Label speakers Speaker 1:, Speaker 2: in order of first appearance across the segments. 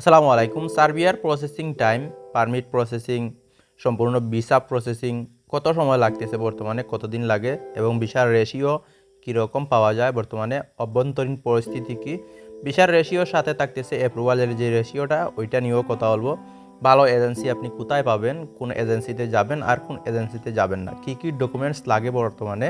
Speaker 1: আসসালামু আলাইকুম। সার্বিয়ার প্রসেসিং টাইম, পারমিট প্রসেসিং, সম্পূর্ণ ভিসা প্রসেসিং, কত সময় লাগতেছে বর্তমানে, কতদিন লাগে এবং ভিসার রেশিও কীরকম পাওয়া যায় বর্তমানে, অভ্যন্তরীণ পরিস্থিতি কি? ভিসার রেশিওর সাথে থাকতেছে অ্যাপ্রুভালের যে রেশিওটা, ওইটা নিয়েও কথা বলব। ভালো এজেন্সি আপনি কোথায় পাবেন, কোন এজেন্সিতে যাবেন আর কোন এজেন্সিতে যাবেন না। কী কী ডকুমেন্টস লাগে বর্তমানে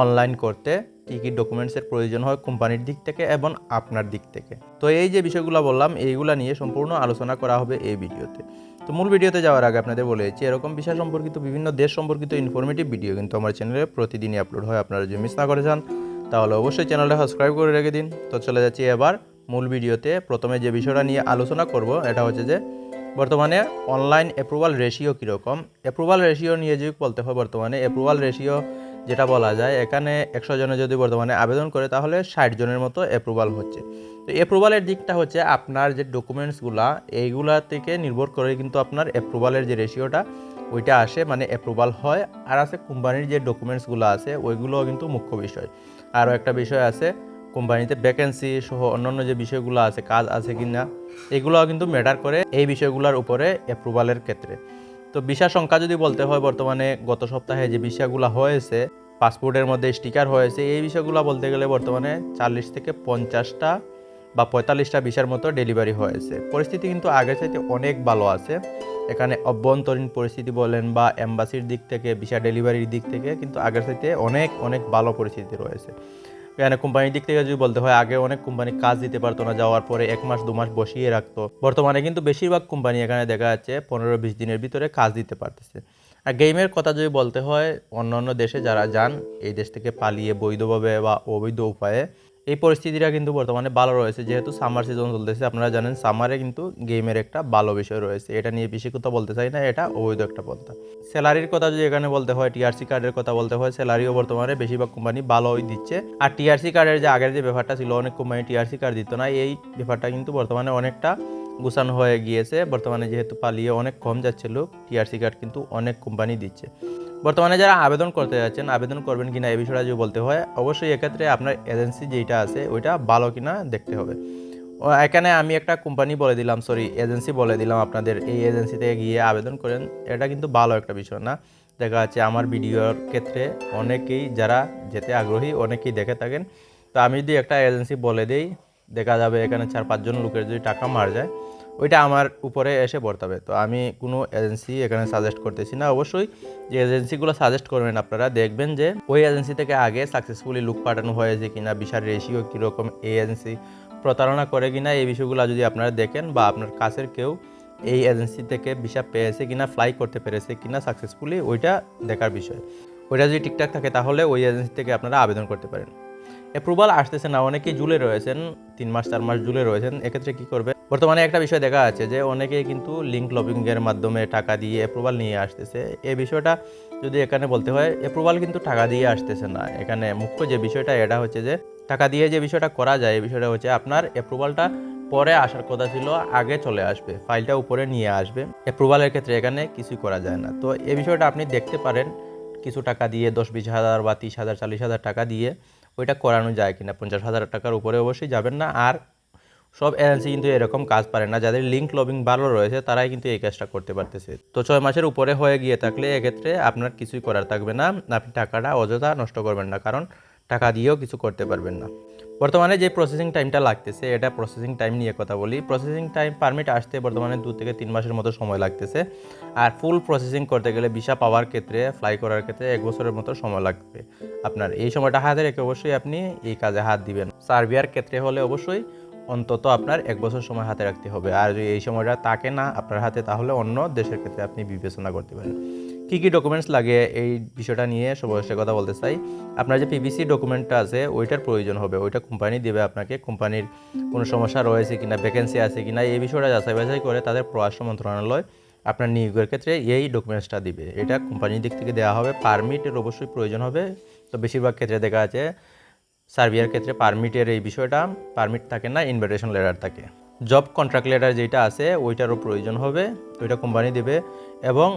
Speaker 1: অনলাইন করতে? কী কী ডকুমেন্টসের প্রয়োজন হয় কোম্পানির দিক থেকে এবং আপনার দিক থেকে। তো এই যে বিষয়গুলো বললাম, এইগুলা নিয়ে সম্পূর্ণ আলোচনা করা হবে এই ভিডিওতে। তো মূল ভিডিওতে যাওয়ার আগে আপনাদের বলে বলেছি এরকম বিষয় সম্পর্কিত বিভিন্ন দেশ সম্পর্কিত ইনফরমেটিভ ভিডিও কিন্তু আমার চ্যানেলে প্রতিদিনই আপলোড হয়। আপনারা যদি মিস না করে যান, তাহলে অবশ্যই চ্যানেলটা সাবস্ক্রাইব করে রেখে দিন। তো চলে যাচ্ছি এবার মূল ভিডিওতে। প্রথমে যে বিষয়টা নিয়ে আলোচনা করব, এটা হচ্ছে যে বর্তমানে অনলাইন অ্যাপ্রুভাল রেশিও কীরকম? অ্যাপ্রুভাল রেশিও নিয়ে যদি বলতে হয় বর্তমানে অ্যাপ্রুভাল রেশিও যেটা বলা যায়, এখানে একশো জনে যদি বর্তমানে আবেদন করে, তাহলে ষাট জনের মতো অ্যাপ্রুভাল হচ্ছে। তো অ্যাপ্রুভালের দিকটা হচ্ছে আপনার যে ডকুমেন্টসগুলা এইগুলা থেকে নির্ভর করে কিন্তু আপনার অ্যাপ্রুভালের যে রেশিওটা ওইটা আসে মানে অ্যাপ্রুভাল হয়। আর আছে কোম্পানির যে ডকুমেন্টসগুলো আছে, ওইগুলোও কিন্তু মুখ্য বিষয়। আরও একটা বিষয় আছে, কোম্পানিতে ভ্যাকেন্সি সহ অন্যান্য যে বিষয়গুলো আছে, কাজ আছে কি না এগুলোও কিন্তু ম্যাটার করে এই বিষয়গুলোর উপরে অ্যাপ্রুভালের ক্ষেত্রে। তো ভিসা সংখ্যা যদি বলতে হয়, বর্তমানে গত সপ্তাহে যে ভিসাগুলো হয়েছে, পাসপোর্টের মধ্যে স্টিকার হয়েছে, এই বিষয়গুলো বলতে গেলে বর্তমানে চাল্লিশ থেকে পঞ্চাশটা বা পঁয়তাল্লিশটা ভিসার মতো ডেলিভারি হয়েছে। পরিস্থিতি কিন্তু আগের চাইতে অনেক ভালো আছে। এখানে অভ্যন্তরীণ পরিস্থিতি বলেন বা এম্বাসির দিক থেকে, ভিসা ডেলিভারির দিক থেকে কিন্তু আগের চাইতে অনেক অনেক ভালো পরিস্থিতি রয়েছে। এখানে কোম্পানির দিক থেকে যদি বলতে হয়, আগে অনেক কোম্পানি কাজ দিতে পারতো না, যাওয়ার পরে এক মাস, দু মাস বসিয়ে রাখতো। বর্তমানে কিন্তু বেশিরভাগ কোম্পানি এখানে দেখা যাচ্ছে পনেরো, বিশ দিনের ভিতরে কাজ দিতে পারতেছে। আর গেমের কথা যদি বলতে হয়, অন্যান্য অন্য দেশে যারা যান, এই দেশ থেকে পালিয়ে বৈধভাবে বা অবৈধ উপায়ে এই পরিস্থিতিটা কিন্তু বর্তমানে ভালো রয়েছে, যেহেতু সামার সিজন চলতেছে। আপনারা জানেন সামারে কিন্তু গেমের একটা ভালো বিষয় রয়েছে। এটা নিয়ে বেশি কথা বলতে চাই না, এটা অবৈধ একটা পন্থা। স্যালারির কথা যদি এখানে বলতে হয় টিআরসি কার্ডের কথা বলতে হয় স্যালারিও বর্তমানে বেশিরভাগ কোম্পানি ভালোই দিচ্ছে। আর টিআরসি কার্ডের যে আগের যে ব্যাপারটা ছিল, অনেক কোম্পানি টিআরসি কার্ড দিত না, এই ব্যাপারটা কিন্তু বর্তমানে অনেকটা গুছানো হয়ে গিয়েছে। বর্তমানে যেহেতু পালিয়ে অনেক কম যাচ্ছে লোক, টিআরসি কার্ড কিন্তু অনেক কোম্পানি দিচ্ছে। বর্তমানে যারা আবেদন করতে যাচ্ছেন, আবেদন করবেন কিনা এ বিষয়টা যদি বলতে হয়, অবশ্যই এক্ষেত্রে আপনার এজেন্সি যেটা আছে, ওইটা ভালো কিনা দেখতে হবে। এখানে আমি একটা কোম্পানি বলে দিলাম সরি এজেন্সি বলে দিলাম আপনাদের। এই এজেন্সি থেকে গিয়ে আবেদন করেন, এটা কিন্তু ভালো একটা বিষয় না। দেখা যাচ্ছে আমার ভিডিওর ক্ষেত্রে অনেকেই যারা যেতে আগ্রহী, অনেকেই দেখে থাকেন। তো আমি যদি একটা এজেন্সি বলে দিই দেখা যাবে এখানে চার পাঁচজন লোকের যদি টাকা মার যায় ওইটা আমার উপরে এসে পড়তাবে তো আমি কোনো এজেন্সি এখানে সাজেস্ট করতেছি না। অবশ্যই যে এজেন্সিগুলো সাজেস্ট করবেন আপনারা দেখবেন যে ওই এজেন্সি থেকে আগে সাকসেসফুলি লুক পাঠানো হয়েছে কিনা বিশাল রেশিও কীরকম এই এজেন্সি প্রতারণা করে কিনা এই বিষয়গুলো যদি আপনারা দেখেন বা আপনার কাছের কেউ এই এজেন্সি থেকে ভিসা পেয়েছে কিনা ফ্লাই করতে পেরেছে কিনা সাকসেসফুলি ওইটা দেখার বিষয়। ওইটা যদি ঠিকঠাক থাকে তাহলে ওই এজেন্সি থেকে আপনারা আবেদন করতে পারেন। অ্যাপ্রুভাল আসতেছে না, অনেকেই জুলে রয়েছেন, তিন মাস, চার মাস জুলে রয়েছেন, এক্ষেত্রে কি করবে? বর্তমানে একটা বিষয় দেখা যাচ্ছে যে অনেকে কিন্তু লিঙ্ক লবিংয়ের মাধ্যমে টাকা দিয়ে অ্যাপ্রুভাল নিয়ে আসতেছে। এই বিষয়টা যদি এখানে বলতে হয় অ্যাপ্রুভাল কিন্তু টাকা দিয়ে আসতেছে না। এখানে মুখ্য যে বিষয়টা, এটা হচ্ছে যে টাকা দিয়ে যে বিষয়টা করা যায় এই বিষয়টা হচ্ছে আপনার অ্যাপ্রুভালটা পরে আসার কথা ছিল, আগে চলে আসবে ফাইলটা উপরে নিয়ে আসবে। অ্যাপ্রুভালের ক্ষেত্রে এখানে কিছুই করা যায় না। তো এই বিষয়টা আপনি দেখতে পারেন, কিছু টাকা দিয়ে দশ, বিশ হাজার বা তিরিশ হাজার, চল্লিশ হাজার টাকা দিয়ে ওইটা করানো যায় কিনা? পঞ্চাশ হাজার টাকার উপরে অবশ্যই যাবেন না। আর সব এজেন্সি কিন্তু এরকম কাজ পারে না। যাদের লিঙ্ক লবিং ভালো রয়েছে, তারাই কিন্তু এই কাজটা করতে পারতেছে। তো ছয় মাসের উপরে হয়ে গিয়ে থাকলে এক্ষেত্রে আপনার কিছুই করার থাকবে না। আপনি টাকাটা অযথা নষ্ট করবেন না, কারণ টাকা দিয়েও কিছু করতে পারবেন না। বর্তমানে যে প্রসেসিং টাইমটা লাগতেছে, এটা প্রসেসিং টাইম নিয়ে কথা বলি। প্রসেসিং টাইম পারমিট আসতে বর্তমানে দু থেকে তিন মাসের মতো সময় লাগতেছে। আর ফুল প্রসেসিং করতে গেলে ভিসা পাওয়ার ক্ষেত্রে ফ্লাই করার ক্ষেত্রে এক বছরের মতো সময় লাগবে। আপনার এই সময়টা হাতে রেখে অবশ্যই আপনি এই কাজে হাত দিবেন। সার্বিয়ার ক্ষেত্রে হলে অবশ্যই অন্তত আপনার এক বছর সময় হাতে রাখতে হবে। আর যদি এই সময়টা থাকে না আপনার হাতে, তাহলে অন্য দেশের ক্ষেত্রে আপনি বিবেচনা করতে পারেন। কী কী ডকুমেন্টস লাগে এই বিষয়টা নিয়ে সবার কথা বলতে চাই। আপনার যে পিবিসি ডকুমেন্টটা আছে, ওইটার প্রয়োজন হবে। ওইটা কোম্পানি দেবে আপনাকে। কোম্পানির কোনো সমস্যা রয়েছে কিনা ভ্যাকেন্সি আছে কিনা, এই বিষয়টা যাচাই বাছাই করে তাদের পররাষ্ট্র মন্ত্রণালয় আপনার নিয়োগের ক্ষেত্রে এই ডকুমেন্টসটা দিবে। এটা কোম্পানির দিক থেকে দেওয়া হবে। পারমিটের অবশ্যই প্রয়োজন হবে। তো বেশিরভাগ ক্ষেত্রে দেখা আছে সার্বিয়ার ক্ষেত্রে পারমিটের এই বিষয়টা। পারমিট থাকে না ইনভিটেশন লেটার থাকে। জব কন্ট্রাক্ট লেটার যেটা আছে, ওইটারও প্রয়োজন হবে, ওইটা কোম্পানি দেবে এবং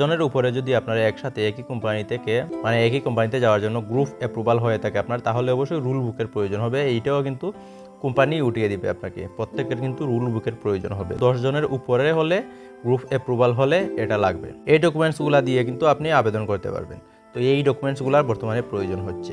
Speaker 1: জনের উপরে যদি আপনারা একসাথে একই কোম্পানি থেকে মানে একই কোম্পানিতে যাওয়ার জন্য গ্রুপ অ্যাপ্রুভাল হয়ে থাকে আপনার, তাহলে অবশ্যই রুল বুকের প্রয়োজন হবে। এইটাও কিন্তু কোম্পানি উঠিয়ে দিবে আপনাকে, প্রত্যেকের কিন্তু রুল বুকের প্রয়োজন হবে। জনের উপরে হলে গ্রুপ অ্যাপ্রুভাল হলে এটা লাগবে। এই ডকুমেন্টসগুলো দিয়ে কিন্তু আপনি আবেদন করতে পারবেন। তো এই ডকুমেন্টসগুলোর বর্তমানে প্রয়োজন হচ্ছে।